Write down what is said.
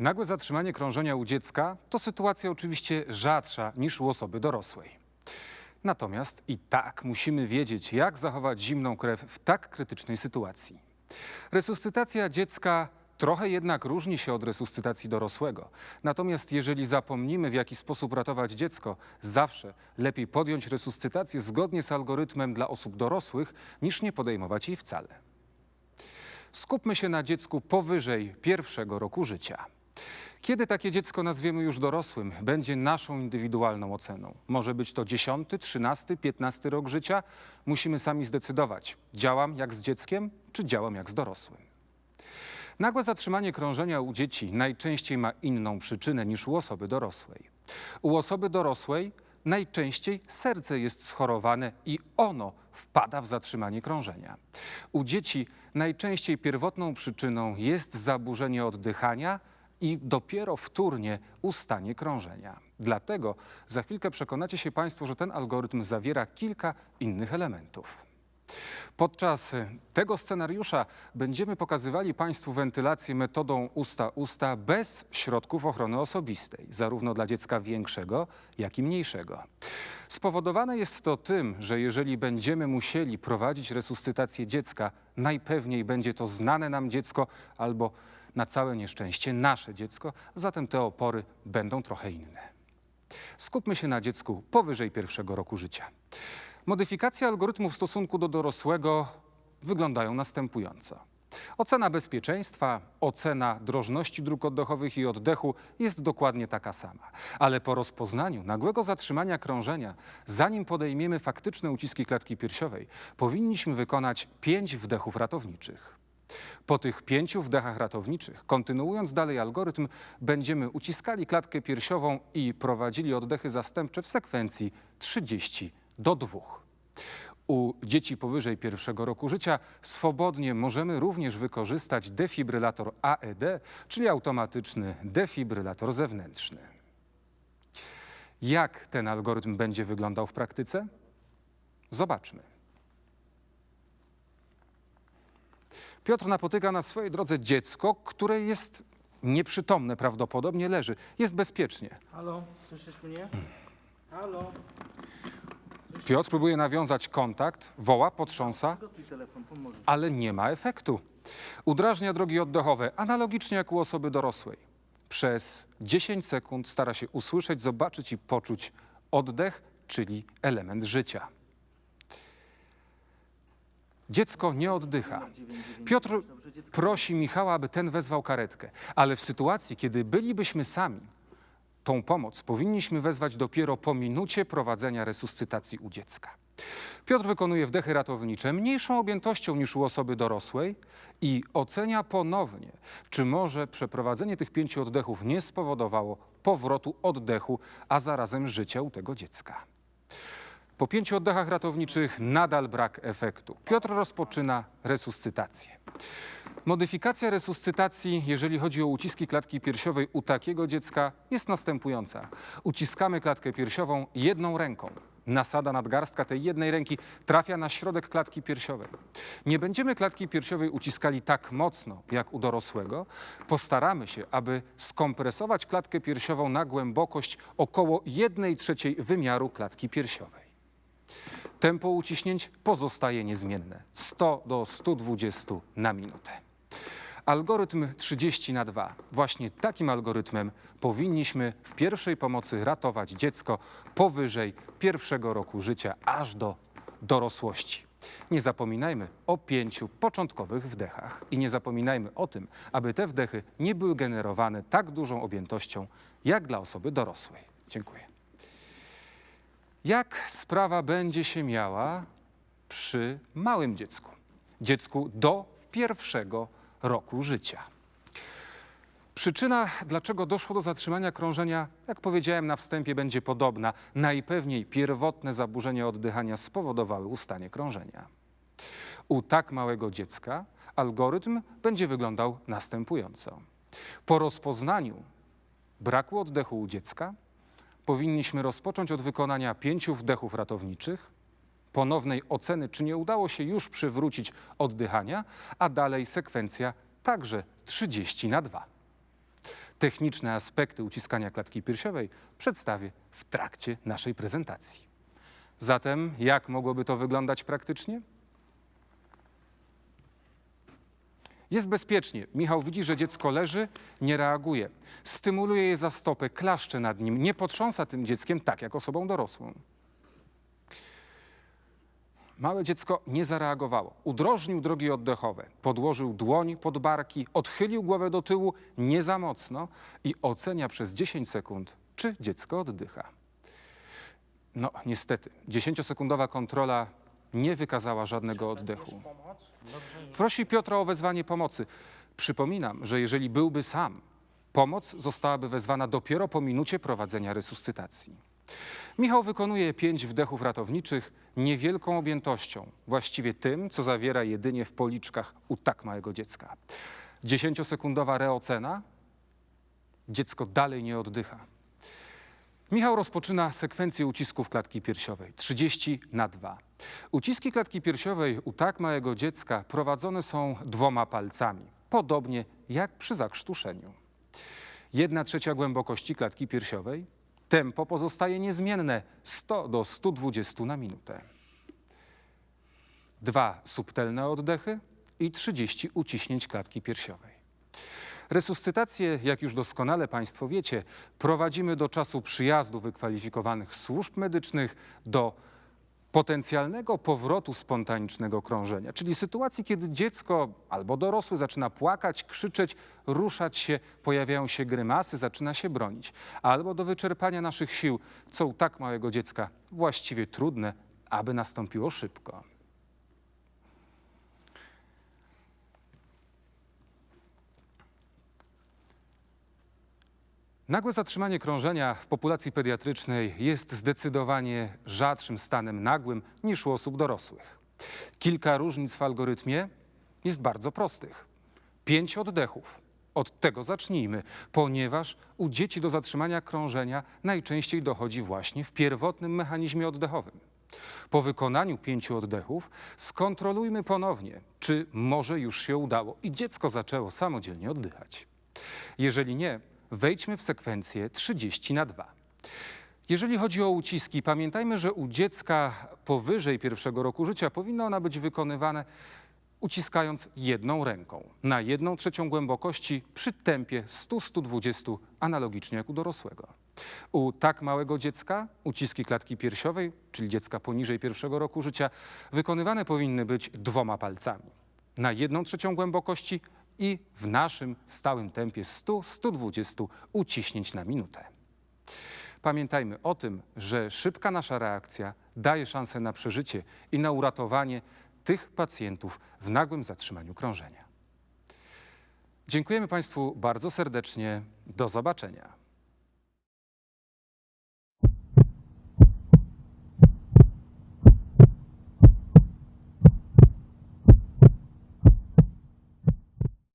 Nagłe zatrzymanie krążenia u dziecka to sytuacja oczywiście rzadsza niż u osoby dorosłej. Natomiast i tak musimy wiedzieć, jak zachować zimną krew w tak krytycznej sytuacji. Resuscytacja dziecka trochę jednak różni się od resuscytacji dorosłego. Natomiast jeżeli zapomnimy, w jaki sposób ratować dziecko, zawsze lepiej podjąć resuscytację zgodnie z algorytmem dla osób dorosłych, niż nie podejmować jej wcale. Skupmy się na dziecku powyżej pierwszego roku życia. Kiedy takie dziecko nazwiemy już dorosłym, będzie naszą indywidualną oceną. Może być to 10, 13, 15 rok życia. Musimy sami zdecydować, działam jak z dzieckiem, czy działam jak z dorosłym. Nagłe zatrzymanie krążenia u dzieci najczęściej ma inną przyczynę niż u osoby dorosłej. U osoby dorosłej najczęściej serce jest schorowane i ono wpada w zatrzymanie krążenia. U dzieci najczęściej pierwotną przyczyną jest zaburzenie oddychania i dopiero wtórnie ustanie krążenia. Dlatego za chwilkę przekonacie się Państwo, że ten algorytm zawiera kilka innych elementów. Podczas tego scenariusza będziemy pokazywali Państwu wentylację metodą usta-usta bez środków ochrony osobistej, zarówno dla dziecka większego, jak i mniejszego. Spowodowane jest to tym, że jeżeli będziemy musieli prowadzić resuscytację dziecka, najpewniej będzie to znane nam dziecko albo na całe nieszczęście nasze dziecko, zatem te opory będą trochę inne. Skupmy się na dziecku powyżej pierwszego roku życia. Modyfikacje algorytmu w stosunku do dorosłego wyglądają następująco. Ocena bezpieczeństwa, ocena drożności dróg oddechowych i oddechu jest dokładnie taka sama. Ale po rozpoznaniu nagłego zatrzymania krążenia, zanim podejmiemy faktyczne uciski klatki piersiowej, powinniśmy wykonać pięć wdechów ratowniczych. Po tych pięciu wdechach ratowniczych, kontynuując dalej algorytm, będziemy uciskali klatkę piersiową i prowadzili oddechy zastępcze w sekwencji 30 do 2. U dzieci powyżej pierwszego roku życia swobodnie możemy również wykorzystać defibrylator AED, czyli automatyczny defibrylator zewnętrzny. Jak ten algorytm będzie wyglądał w praktyce? Zobaczmy. Piotr napotyka na swojej drodze dziecko, które jest nieprzytomne, prawdopodobnie leży. Jest bezpiecznie. Halo, słyszysz mnie? Halo, Piotr próbuje nawiązać kontakt, woła, potrząsa, gotuj telefon, pomożesz. ale nie ma efektu. Udrażnia drogi oddechowe, analogicznie jak u osoby dorosłej. Przez 10 sekund stara się usłyszeć, zobaczyć i poczuć oddech, czyli element życia. Dziecko nie oddycha. Piotr prosi Michała, aby ten wezwał karetkę, ale w sytuacji, kiedy bylibyśmy sami, tą pomoc powinniśmy wezwać dopiero po minucie prowadzenia resuscytacji u dziecka. Piotr wykonuje wdechy ratownicze mniejszą objętością niż u osoby dorosłej i ocenia ponownie, czy może przeprowadzenie tych pięciu oddechów nie spowodowało powrotu oddechu, a zarazem życia u tego dziecka. Po pięciu oddechach ratowniczych nadal brak efektu. Piotr rozpoczyna resuscytację. Modyfikacja resuscytacji, jeżeli chodzi o uciski klatki piersiowej u takiego dziecka, jest następująca. Uciskamy klatkę piersiową jedną ręką. Nasada nadgarstka tej jednej ręki trafia na środek klatki piersiowej. Nie będziemy klatki piersiowej uciskali tak mocno jak u dorosłego. Postaramy się, aby skompresować klatkę piersiową na głębokość około 1 trzeciej wymiaru klatki piersiowej. Tempo uciśnięć pozostaje niezmienne 100 do 120 na minutę. Algorytm 30 na 2. Właśnie takim algorytmem powinniśmy w pierwszej pomocy ratować dziecko powyżej pierwszego roku życia aż do dorosłości. Nie zapominajmy o pięciu początkowych wdechach i nie zapominajmy o tym, aby te wdechy nie były generowane tak dużą objętością jak dla osoby dorosłej. Dziękuję. Jak sprawa będzie się miała przy małym dziecku? Dziecku do pierwszego roku życia. Przyczyna, dlaczego doszło do zatrzymania krążenia, jak powiedziałem na wstępie, będzie podobna. Najpewniej pierwotne zaburzenia oddychania spowodowały ustanie krążenia. U tak małego dziecka algorytm będzie wyglądał następująco. Po rozpoznaniu braku oddechu u dziecka powinniśmy rozpocząć od wykonania pięciu wdechów ratowniczych, ponownej oceny, czy nie udało się już przywrócić oddychania, a dalej sekwencja także 30 na 2. Techniczne aspekty uciskania klatki piersiowej przedstawię w trakcie naszej prezentacji. Zatem, jak mogłoby to wyglądać praktycznie? Jest bezpiecznie. Michał widzi, że dziecko leży, nie reaguje. Stymuluje je za stopę, klaszcze nad nim, nie potrząsa tym dzieckiem tak jak osobą dorosłą. Małe dziecko nie zareagowało. Udrożnił drogi oddechowe, podłożył dłoń pod barki, odchylił głowę do tyłu nie za mocno i ocenia przez 10 sekund, czy dziecko oddycha. No, niestety, 10-sekundowa kontrola nie wykazała żadnego oddechu. Prosi Piotra o wezwanie pomocy. Przypominam, że jeżeli byłby sam, pomoc zostałaby wezwana dopiero po minucie prowadzenia resuscytacji. Michał wykonuje pięć wdechów ratowniczych niewielką objętością, właściwie tym, co zawiera jedynie w policzkach u tak małego dziecka. Dziesięciosekundowa reocena. Dziecko dalej nie oddycha. Michał rozpoczyna sekwencję ucisków klatki piersiowej 30 na 2. Uciski klatki piersiowej u tak małego dziecka prowadzone są dwoma palcami, podobnie jak przy zakrztuszeniu. Jedna trzecia głębokości klatki piersiowej. Tempo pozostaje niezmienne 100 do 120 na minutę. Dwa subtelne oddechy i 30 uciśnięć klatki piersiowej. Resuscytację, jak już doskonale Państwo wiecie, prowadzimy do czasu przyjazdu wykwalifikowanych służb medycznych do potencjalnego powrotu spontanicznego krążenia, czyli sytuacji, kiedy dziecko albo dorosły zaczyna płakać, krzyczeć, ruszać się, pojawiają się grymasy, zaczyna się bronić, albo do wyczerpania naszych sił, co u tak małego dziecka właściwie trudne, aby nastąpiło szybko. Nagłe zatrzymanie krążenia w populacji pediatrycznej jest zdecydowanie rzadszym stanem nagłym niż u osób dorosłych. Kilka różnic w algorytmie jest bardzo prostych. Pięć oddechów. Od tego zacznijmy, ponieważ u dzieci do zatrzymania krążenia najczęściej dochodzi właśnie w pierwotnym mechanizmie oddechowym. Po wykonaniu pięciu oddechów skontrolujmy ponownie, czy może już się udało i dziecko zaczęło samodzielnie oddychać. Jeżeli nie, wejdźmy w sekwencję 30 na 2. Jeżeli chodzi o uciski, pamiętajmy, że u dziecka powyżej pierwszego roku życia powinno ona być wykonywane uciskając jedną ręką na jedną trzecią głębokości przy tempie 100-120 analogicznie jak u dorosłego. U tak małego dziecka uciski klatki piersiowej, czyli dziecka poniżej pierwszego roku życia, wykonywane powinny być dwoma palcami na jedną trzecią głębokości i w naszym stałym tempie 100-120 uciśnięć na minutę. Pamiętajmy o tym, że szybka nasza reakcja daje szansę na przeżycie i na uratowanie tych pacjentów w nagłym zatrzymaniu krążenia. Dziękujemy Państwu bardzo serdecznie. Do zobaczenia.